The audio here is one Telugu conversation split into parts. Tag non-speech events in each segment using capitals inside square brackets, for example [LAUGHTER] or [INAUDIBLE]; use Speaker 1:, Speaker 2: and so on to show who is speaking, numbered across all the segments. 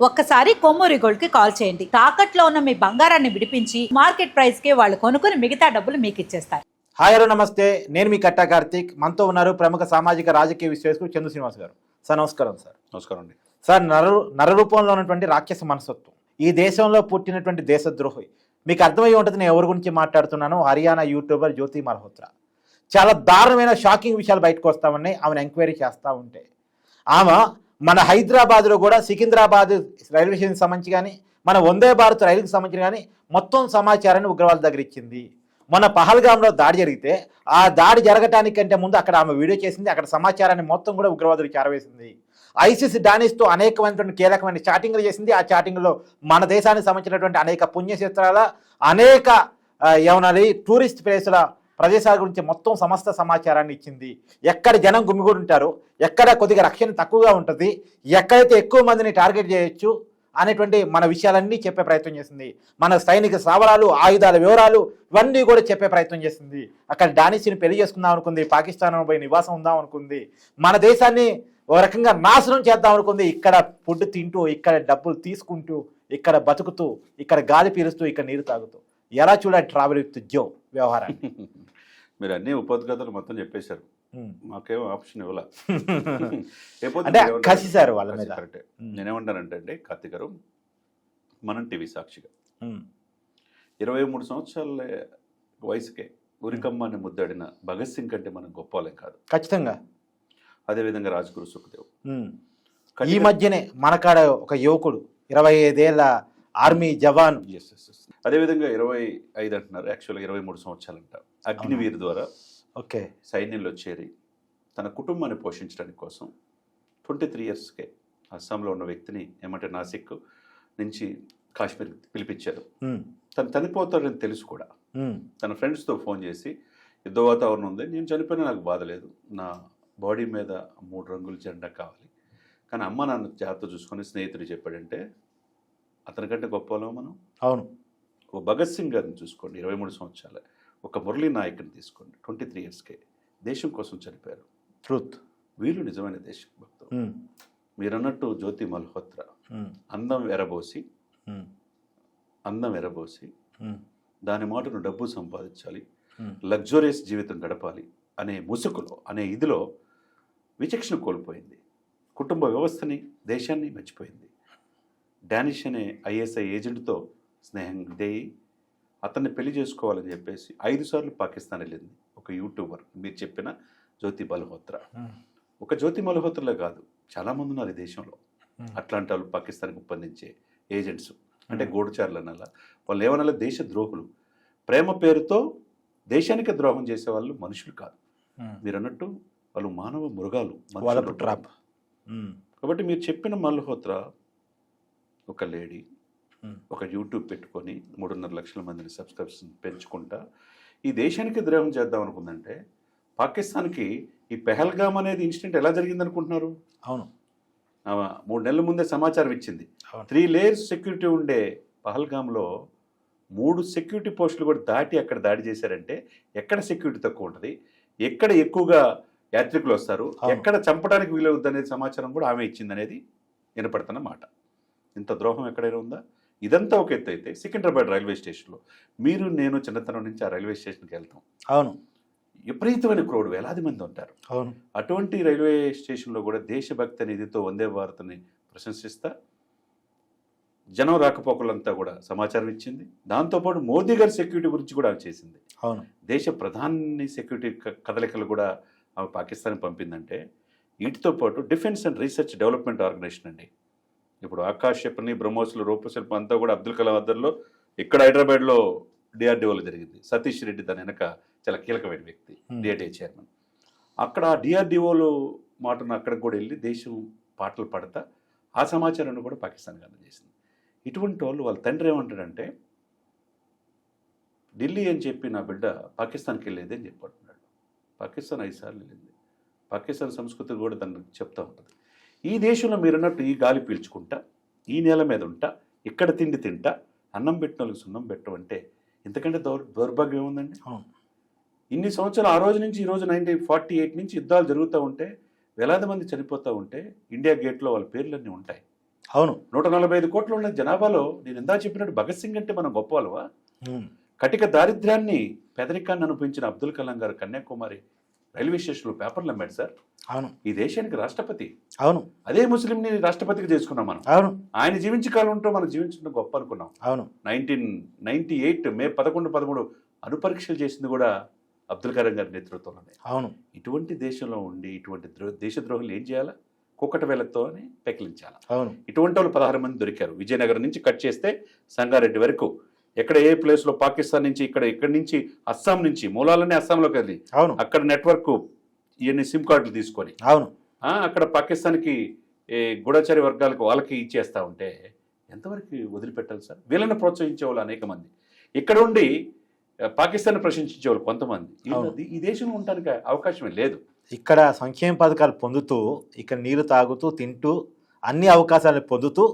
Speaker 1: ఒక్కసారి కొమ్మూరి గోల్డ్కి కాల్ చేయండి. తాకట్లో ఉన్న మీ బంగారాన్ని విడిపించి మార్కెట్ ప్రైస్కి వాళ్ళు కొనుక్కుని మిగతా డబ్బులు మీకు ఇచ్చేస్తారు.
Speaker 2: హాయ్ హలో నమస్తే. నేను మీ కట్టా కార్తీక్. మనతో ఉన్నారు ప్రముఖ సామాజిక రాజకీయ విశ్లేషకుడు చందు శ్రీనివాస్ గారు. సార్ నమస్కారం సార్.
Speaker 3: నమస్కారం అండి.
Speaker 2: సార్ నర నర రూపంలో ఉన్నటువంటి రాక్షస మనస్తత్వం ఈ దేశంలో పుట్టినటువంటి దేశద్రోహి మీకు అర్థమై ఉంటుంది నేను ఎవరి గురించి మాట్లాడుతున్నాను? హర్యానా యూట్యూబర్ జ్యోతి మల్హోత్రా. చాలా దారుణమైన షాకింగ్ విషయాలు బయటకు వస్తామని ఆమెను ఎంక్వైరీ చేస్తూ ఉంటే. ఆమె మన హైదరాబాద్లో కూడా సికింద్రాబాద్ రైల్వే స్టేషన్కి సంబంధించి కానీ మన వందే భారత్ రైలుకి సంబంధించి కానీ మొత్తం సమాచారాన్ని ఉగ్రవాదుల దగ్గర ఇచ్చింది. మన పహల్గామ్లో దాడి జరిగితే ఆ దాడి జరగటానికంటే ముందు అక్కడ ఆమె వీడియో చేసింది అక్కడ సమాచారాన్ని మొత్తం కూడా ఉగ్రవాదులు చేరవేసింది. ఐసిస్ డానిస్తో అనేకమైనటువంటి కీలకమైన చాటింగ్లు చేసింది. ఆ చాటింగ్లో మన దేశానికి సంబంధించినటువంటి అనేక పుణ్యక్షేత్రాల అనేక ఏమనాలి టూరిస్ట్ ప్లేసుల ప్రదేశాల గురించి మొత్తం సమస్త సమాచారాన్ని ఇచ్చింది. ఎక్కడ జనం గుమిగూడి ఉంటారో ఎక్కడ కొద్దిగా రక్షణ తక్కువగా ఉంటుంది ఎక్కడైతే ఎక్కువ మందిని టార్గెట్ చేయొచ్చు అనేటువంటి మన విషయాలన్నీ చెప్పే ప్రయత్నం చేసింది. మన సైనిక స్థావరాలు ఆయుధాల వివరాలు ఇవన్నీ కూడా చెప్పే ప్రయత్నం చేసింది. అక్కడ డానిసిని పెళ్ళి చేసుకుందాం అనుకుంది పాకిస్తాన్ పోయి నివాసం ఉందాం అనుకుంది. మన దేశాన్ని ఒక రకంగా నాశనం చేద్దాం అనుకుంది. ఇక్కడ ఫుడ్ తింటూ ఇక్కడ డబ్బులు తీసుకుంటూ ఇక్కడ బతుకుతూ ఇక్కడ గాలి పీలుస్తూ ఇక్కడ నీరు తాగుతూ. ఎలా చూడాలి ట్రావెల్ విత్ జో వ్యవహారాన్ని? [LAUGHS]
Speaker 3: మీరు అన్ని ఉపోద్ఘాతాలు మొత్తం చెప్పేశారు. మాకేం ఆప్షన్ ఇవ్వాల లేకపోతే [LAUGHS]
Speaker 2: అంటే
Speaker 3: మీరేమంటారు?
Speaker 2: కసి సార్ వాళ్ళ మీద.
Speaker 3: కరెక్టే. నేనేమంటానంటే అండి కార్తీక్ గారు మనం టీవీ సాక్షిగా. ఇరవై మూడు సంవత్సరాల వయసుకే ఉరికమ్మని ముద్దాడిన భగత్ సింగ్ కంటే మనం గొప్పలేం కాదు
Speaker 2: ఖచ్చితంగా
Speaker 3: అదేవిధంగా రాజ్గురు సుఖదేవ్.
Speaker 2: ఈ మధ్యనే మనకాడ ఒక యువకుడు ఇరవై ఐదేళ్ళ ఆర్మీ జవాన్.
Speaker 3: అదేవిధంగా ఇరవై ఐదు అంటున్నారు యాక్చువల్గా ఇరవై మూడు సంవత్సరాలంట అగ్నివీర్ ద్వారా
Speaker 2: ఓకే.
Speaker 3: సైన్యంలో చేరి తన కుటుంబాన్ని పోషించడానికి కోసం ట్వంటీ త్రీ ఇయర్స్కే అస్సాంలో ఉన్న వ్యక్తిని ఏమంటే నాసిక్ నుంచి కాశ్మీర్ పిలిపించారు. తను చనిపోతాడని తెలుసు కూడా. తన ఫ్రెండ్స్తో ఫోన్ చేసి యుద్ధ వాతావరణం ఉంది నేను చనిపోయినా నాకు బాధ లేదు. నా బాడీ మీద మూడు రంగుల జెండా కావాలి. కానీ అమ్మ నాన్న జాగ్రత్త చూసుకొని స్నేహితుడు చెప్పాడంటే అతనికంటే గొప్ప వాళ్ళమా మనం?
Speaker 2: అవును.
Speaker 3: ఓ భగత్ సింగ్ గారిని చూసుకోండి ఇరవై మూడు సంవత్సరాలు. ఒక మురళీ నాయక్ని తీసుకోండి ట్వంటీ త్రీ ఇయర్స్కే దేశం కోసం చనిపోయారు
Speaker 2: ట్రూత్
Speaker 3: వీళ్ళు నిజమైన దేశభక్తులు. మీరన్నట్టు జ్యోతి మల్హోత్రా. అందం ఎరబోసి. అందం ఎరబోసి. దాని మాటను డబ్బు సంపాదించాలి. లగ్జరియస్ జీవితం గడపాలి అనే ముసుగులో అనే ఇదిలో విచక్షణ కోల్పోయింది కుటుంబ వ్యవస్థని దేశాన్ని మర్చిపోయింది డానిష్ అనే ఐఎస్ఐ ఏజెంట్తో స్నేహం దేయి అతన్ని పెళ్ళి చేసుకోవాలని చెప్పేసి ఐదు సార్లు పాకిస్తాన్ వెళ్ళింది ఒక యూట్యూబర్ మీరు చెప్పిన జ్యోతి మల్హోత్రా. ఒక జ్యోతి మల్హోత్రలే కాదు చాలామంది ఉన్నారు ఈ దేశంలో. అట్లాంటి వాళ్ళు పాకిస్తాన్కి ఒప్పందించే ఏజెంట్స్ అంటే
Speaker 2: ఉమ్.
Speaker 3: గూఢచారులు అనాలా వాళ్ళు ఏమనాలి దేశ ద్రోహులు ప్రేమ పేరుతో దేశానికి ద్రోహం చేసే వాళ్ళు మనుషులు కాదు. మీరు అన్నట్టు వాళ్ళు మానవ మృగాలు.
Speaker 2: ట్రాప్.
Speaker 3: కాబట్టి మీరు చెప్పిన మల్హోత్రా ఒక లేడీ. ఒక యూట్యూబ్ పెట్టుకొని మూడున్నర లక్షల మందిని సబ్స్క్రిప్షన్ పెంచుకుంటా ఈ దేశానికి ద్రోహం చేద్దాం అనుకుందంటే పాకిస్తాన్కి ఈ పెహల్గామ్ అనేది ఇన్సిడెంట్ ఎలా జరిగింది అనుకుంటున్నారు
Speaker 2: అవును
Speaker 3: మూడు నెలల ముందే సమాచారం ఇచ్చింది. త్రీ లేయర్స్ సెక్యూరిటీ ఉండే పహల్గామ్లో మూడు సెక్యూరిటీ పోస్టులు కూడా దాటి అక్కడ దాడి చేశారంటే ఎక్కడ సెక్యూరిటీ తక్కువ ఉంటుంది? ఎక్కడ ఎక్కువగా యాత్రికులు వస్తారు. ఎక్కడ చంపడానికి వీలవుద్ది అనేది సమాచారం కూడా ఆమె ఇచ్చింది అనేది వినపడుతున్న మాట. ఇంత ద్రోహం ఎక్కడైనా ఉందా? ఇదంతా ఒక ఎత్తు అయితే సికింద్రాబాద్ రైల్వే స్టేషన్లో మీరు నేను చిన్నతనం నుంచి ఆ రైల్వే స్టేషన్కి వెళ్తాం.
Speaker 2: అవును.
Speaker 3: విపరీతమైన క్రౌడ్ వేలాది మంది ఉంటారు.
Speaker 2: అవును.
Speaker 3: అటువంటి రైల్వే స్టేషన్లో కూడా దేశభక్తి నిధితో వందే భారత్ని ప్రశంసిస్తా. జనం రాకపోకలంతా కూడా సమాచారం ఇచ్చింది. దాంతోపాటు మోదీ గారి సెక్యూరిటీ గురించి కూడా ఆమె చేసింది.
Speaker 2: అవును.
Speaker 3: దేశ ప్రధాని సెక్యూరిటీ కదలికలు కూడా ఆమె పాకిస్తాన్ పంపిందంటే వీటితో పాటు defence and research development organisation అండి. ఇప్పుడు ఆకాశ్ క్షిపణి బ్రహ్మోస్లు రూపశిల్పం అంతా కూడా అబ్దుల్ కలాం అద్దర్లో ఇక్కడ హైదరాబాద్లో డిఆర్డిఓలో జరిగింది. సతీష్ రెడ్డి దాని వెనక చాలా కీలకమైన వ్యక్తి
Speaker 2: Hmm.
Speaker 3: DRDA chairman. అక్కడ డిఆర్డిఓలో మాటను అక్కడికి కూడా వెళ్ళి దేశం పాటలు పాడతా ఆ సమాచారాన్ని కూడా పాకిస్తాన్ అందజేసింది. ఇటువంటి వాళ్ళు వాళ్ళ తండ్రి ఏమంటాడంటే ఢిల్లీ అని చెప్పి నా బిడ్డ పాకిస్తాన్కి వెళ్ళేది అని చెప్పంటున్నాడు పాకిస్తాన్ ఐదు సార్లు వెళ్ళింది. పాకిస్తాన్ సంస్కృతి కూడా దాన్ని చెప్తా ఉంటుంది. ఈ దేశంలో మీరన్నట్టు ఈ గాలి పీల్చుకుంటా ఈ నేల మీద ఉంటా ఇక్కడ తిండి తింటా అన్నం పెట్టిన వాళ్ళకి సున్నం పెట్టమంటే ఇంతకంటే దౌర్ దౌర్భాగ్యం ఏముందండి? ఇన్ని సంవత్సరాలు ఆ రోజు నుంచి ఈ రోజు నైన్టీన్ ఫార్టీ ఎయిట్ నుంచి యుద్ధాలు జరుగుతూ ఉంటే వేలాది మంది చనిపోతూ ఉంటే ఇండియా గేట్లో వాళ్ళ పేర్లన్నీ ఉంటాయి.
Speaker 2: అవును.
Speaker 3: నూట నలభై ఐదు కోట్లు ఉన్న జనాభాలో నేను ఇందా చెప్పినట్టు భగత్ సింగ్ అంటే మనం గొప్ప వాళ్ళవా
Speaker 2: ఉమ్.
Speaker 3: కటిక దారిద్ర్యాన్ని పేదరికాన్ని అనుభవించిన అబ్దుల్ కలాం గారు కన్యాకుమారి రైల్వే స్టేషన్లో పేపర్లు అమ్మాడు సార్.
Speaker 2: అవును.
Speaker 3: ఈ దేశానికి రాష్ట్రపతి.
Speaker 2: అవును.
Speaker 3: అదే ముస్లింని రాష్ట్రపతిగా చేసుకున్నాం మనం.
Speaker 2: అవును.
Speaker 3: ఆయన జీవించే కాలం ఉంటూ మనం జీవించడం గొప్ప అనుకున్నాం.
Speaker 2: అవును.
Speaker 3: నైన్టీన్ నైన్టీ ఎయిట్ మే పదకొండు పదమూడు అనుపరీక్షలు చేసింది కూడా అబ్దుల్ కలాం గారి నేతృత్వంలోనే.
Speaker 2: అవును.
Speaker 3: ఇటువంటి దేశంలో ఉండి ఇటువంటి ద్రో దేశద్రోహులు ఏం చేయాలా? కుక్కట వేలతో అని పెకిలించాలి?
Speaker 2: అవును.
Speaker 3: ఇటువంటి వాళ్ళు పదహారు మంది దొరికారు. విజయనగరం నుంచి కట్ చేస్తే సంగారెడ్డి వరకు ఎక్కడ ఏ ప్లేస్లో పాకిస్తాన్ నుంచి ఇక్కడ ఇక్కడి నుంచి అస్సాం నుంచి మూలాలనే అస్సాంలోకి వెళ్ళి
Speaker 2: అవును.
Speaker 3: అక్కడ నెట్వర్క్ ఇవన్నీ సిమ్ కార్డులు తీసుకొని
Speaker 2: అవును.
Speaker 3: అక్కడ పాకిస్తాన్కి గూఢచారి వర్గాలకు వాళ్ళకి ఇచ్చేస్తా ఉంటే ఎంతవరకు వదిలిపెట్టాలి సార్? వీళ్ళని ప్రోత్సహించే వాళ్ళు అనేక మంది. ఇక్కడ ఉండి పాకిస్తాన్ ప్రశంసించే వాళ్ళు కొంతమంది. ఈ- దేశంలో ఉండడానికి అవకాశమే లేదు.
Speaker 2: ఇక్కడ సంక్షేమ పథకాలు పొందుతూ ఇక్కడ నీళ్ళు తాగుతూ తింటూ అన్ని అవకాశాలు పొందుతూ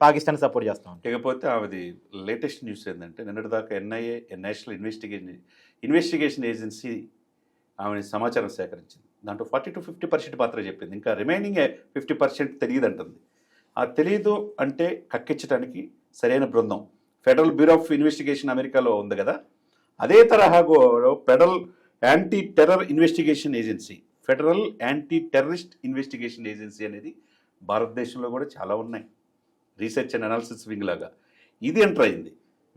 Speaker 2: పాకిస్తాన్ సపోర్ట్ చేస్తాం
Speaker 3: ఇకపోతే ఆమెది లేటెస్ట్ న్యూస్ ఏంటంటే నిన్నటిదాకా NIA national investigation investigation agency ఆమె సమాచారం సేకరించింది. దాంట్లో ఫార్టీ టు ఫిఫ్టీ పర్సెంట్ మాత్రమే చెప్పింది. ఇంకా రిమైనింగ్ ఫిఫ్టీ పర్సెంట్ తెలియదు అంటుంది ఆ తెలియదు అంటే కక్కించడానికి సరైన బృందం. ఫెడరల్ బ్యూరో ఆఫ్ ఇన్వెస్టిగేషన్ అమెరికాలో ఉంది కదా? అదే తరహాలో federal anti terror investigation agency federal anti terrorist investigation agency అనేది భారతదేశంలో కూడా చాలా ఉన్నాయి. రీసెర్చ్ అండ్ అనాలిసిస్ వింగ్ లాగా. ఇది ఎంటర్ అయింది.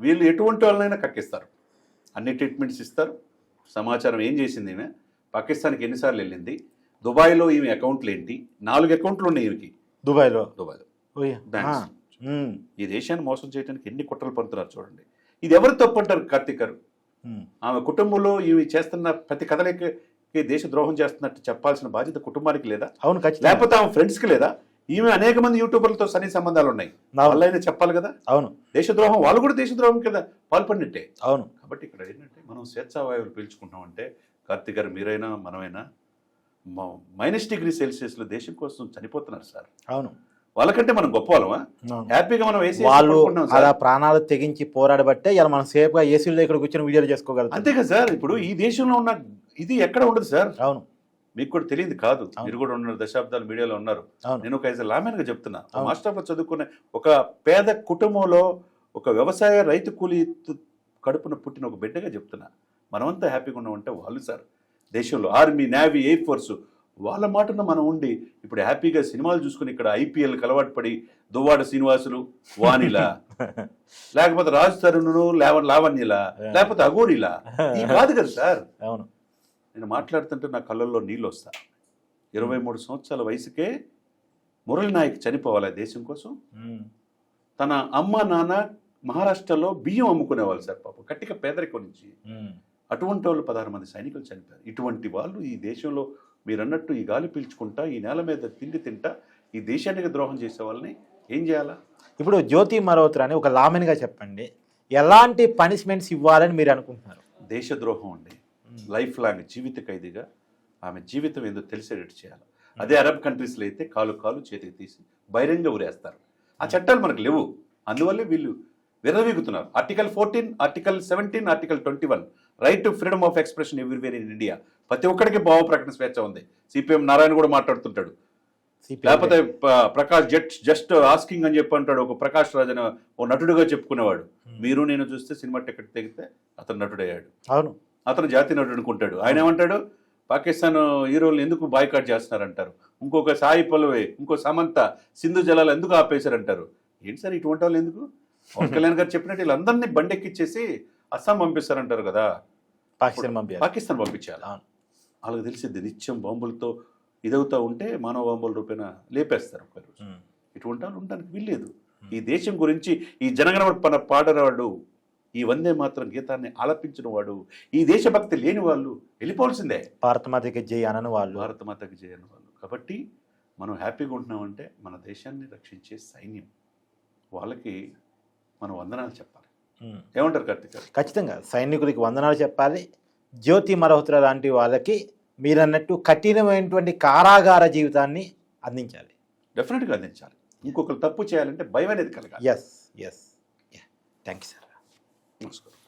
Speaker 3: వీళ్ళు ఎటువంటి వాళ్ళనైనా కక్కిస్తారు. అన్ని ట్రీట్మెంట్స్ ఇస్తారు. సమాచారం ఏం చేసింది ఈమె? పాకిస్తాన్కి ఎన్నిసార్లు వెళ్ళింది? దుబాయ్లో ఈమె అకౌంట్లు ఏంటి? నాలుగు అకౌంట్లు ఉన్నాయి ఈమెకి.
Speaker 2: దుబాయ్లో?
Speaker 3: దుబాయ్లో. ఈ దేశాన్ని మోసం చేయడానికి ఎన్ని కుట్రలు పడుతున్నారు చూడండి. ఇది ఎవరు తప్పు అంటారు కార్తీక్ గారు. ఆమె కుటుంబంలో ఈమె చేస్తున్న ప్రతి కథలకి దేశ ద్రోహం చేస్తున్నట్టు చెప్పాల్సిన బాధ్యత కుటుంబానికి లేదా?
Speaker 2: అవును
Speaker 3: లేకపోతే ఆమె ఫ్రెండ్స్కి లేదా? ఈమె అనేక మంది యూట్యూబర్లతో సన్ని సంబంధాలు ఉన్నాయి వాళ్ళైనా చెప్పాలి కదా?
Speaker 2: అవును.
Speaker 3: దేశద్రోహం వాళ్ళు కూడా దేశద్రోహం కింద పాల్పడినట్టే.
Speaker 2: అవును.
Speaker 3: కాబట్టి ఇక్కడ ఏంటంటే మనం స్వేచ్ఛావాయువులు పీల్చుకుంటామంటే కార్తీక్ గారు మీరైనా మనమైనా మైనస్ డిగ్రీ సెల్సియస్లో దేశం కోసం చనిపోతున్నారు సార్.
Speaker 2: అవును.
Speaker 3: వాళ్ళకంటే మనం గొప్ప వాళ్ళమా. హ్యాపీగా మనం వేసి
Speaker 2: వాళ్ళు. అలా ప్రాణాలు తెగించి పోరాడబట్టే ఇలా మనం సేఫ్గా ఏసీలో ఇక్కడ కూర్చొని వీడియోలు చేసుకోగలుగుతాం.
Speaker 3: అంతే కదా సార్ ఇప్పుడు ఈ దేశంలో ఉన్న ఇది ఎక్కడ ఉండదు సార్?
Speaker 2: అవును.
Speaker 3: మీకు కూడా తెలియదు కాదు. మీరు కూడా ఉన్నారు దశాబ్దాలు మీడియాలో ఉన్నారు. నేను ఒక యాజ్ లామెన్గా చెప్తున్నా. మాస్టర్ ఆఫ్ చదువుకునే ఒక పేద కుటుంబంలో ఒక వ్యవసాయ రైతు కూలి కడుపున పుట్టిన ఒక బిడ్డగా చెప్తున్నా. మనమంతా హ్యాపీగా ఉన్నామంటే వాళ్ళు సార్. దేశంలో ఆర్మీ నేవీ ఎయిర్ ఫోర్స్ వాళ్ళ మాటన మనం ఉండి ఇప్పుడు హ్యాపీగా సినిమాలు చూసుకుని ఇక్కడ ఐపీఎల్ అలవాటు పడి దువ్వాడ శ్రీనివాసులు వాణిలా [LAUGHS] లేకపోతే రాజు తరుణులు లేవ లావణ్యలా లేకపోతే అఘోరిలా. [LAUGHS] కాదు కదా సార్.
Speaker 2: అవును.
Speaker 3: నేను మాట్లాడుతుంటే నా కళ్ళల్లో నీళ్ళు వస్తా ఇరవై మూడు సంవత్సరాల వయసుకే మురళి నాయక్ చనిపోవాలి దేశం కోసం. తన అమ్మ నాన్న మహారాష్ట్రలో బియ్యం అమ్ముకునేవాళ్ళు సార్ పాపం. కట్టిక పేదరికం నుంచి. అటువంటి వాళ్ళు పదహారు మంది సైనికులు చనిపోయారు. ఇటువంటి వాళ్ళు ఈ దేశంలో మీరు అన్నట్టు ఈ గాలి పీల్చుకుంటా ఈ నేల మీద తిండి తింటా ఈ దేశానికి ద్రోహం చేసే వాళ్ళని ఏం చేయాలా?
Speaker 2: ఇప్పుడు జ్యోతి మరోత్ర అని ఒక లామెన్గా చెప్పండి. ఎలాంటి పనిష్మెంట్స్ ఇవ్వాలని మీరు అనుకుంటున్నారు?
Speaker 3: దేశద్రోహం అండి. లైఫ్ లాంగ్ జీవిత ఖైదీగా ఆమె జీవితం ఏందో తెలిసేటట్టు చేయాలి. అదే అరబ్ కంట్రీస్లో అయితే కాలు కాలు చేతికి తీసి బహిరంగ ఉరేస్తారు ఆ చట్టాలు మనకు లేవు. అందువల్లే వీళ్ళు విర్రవీగుతున్నారు. Article fourteen article seventeen article twenty one right to freedom of expression everywhere in India ప్రతి ఒక్కడికి భావ ప్రకటన స్వేచ్ఛ ఉంది. సిపిఎం నారాయణ కూడా మాట్లాడుతుంటాడు. లేకపోతే ప్రకాష్ జట్ జస్ట్ ఆస్కింగ్ అని చెప్పి అంటాడు ఒక ప్రకాష్ రాజ్ అనే ఓ నటుడుగా చెప్పుకునేవాడు. మీరు నేను చూస్తే సినిమా టికెట్ తెగితే అతను నటుడయ్యాడు.
Speaker 2: అవును.
Speaker 3: అతను జాతి నటుడు అనుకుంటాడు. ఆయన ఏమంటాడు? పాకిస్తాన్ హీరోలు ఎందుకు బాయ్కాట్ చేస్తున్నారంటారు? ఇంకొక సాయి పల్లవి ఇంకో సమంత సింధు జలాలు ఎందుకు ఆపేశారంటారు? ఏంటి సార్ ఇటువంటి వాళ్ళు ఎందుకు? పవన్ కళ్యాణ్ గారు చెప్పినట్టు వీళ్ళందరినీ బండెక్కిచ్చేసి అస్సాం పంపిస్తారంటారు కదా.
Speaker 2: పాకిస్తాన్ పంపించాలి.
Speaker 3: పాకిస్తాన్ పంపించాలి. వాళ్ళకి తెలిసింది నిత్యం బాంబులతో ఇదవుతా ఉంటే మానవ బాంబుల రూపేణ లేపేస్తారు ఒకరోజు. ఇటువంటి వాళ్ళు ఉండడానికి వీల్లేదు. ఈ దేశం గురించి ఈ జనగణ పాడరాడు. ఈ వందే మాత్రం గీతాన్ని ఆలపించిన వాడు. ఈ దేశభక్తి లేని వాళ్ళు వెళ్ళిపోవాల్సిందే.
Speaker 2: భారత మాతకి జై అనను వాళ్ళు.
Speaker 3: భారత మాతకి చేయని వాళ్ళు. కాబట్టి మనం హ్యాపీగా ఉంటున్నామంటే మన దేశాన్ని రక్షించే సైన్యం. వాళ్ళకి మనం వందనాలు చెప్పాలి. ఏమంటారు కార్తీక్
Speaker 2: ఖచ్చితంగా సైనికులకి వందనాలు చెప్పాలి. జ్యోతి మల్హోత్రా లాంటి వాళ్ళకి మీరన్నట్టు కఠినమైనటువంటి కారాగార జీవితాన్ని అందించాలి.
Speaker 3: డెఫినెట్గా అందించాలి. ఇంకొకరు తప్పు చేయాలంటే భయం అనేది కలగాలి.
Speaker 2: Yes yes thank you sir
Speaker 3: నమస్కారం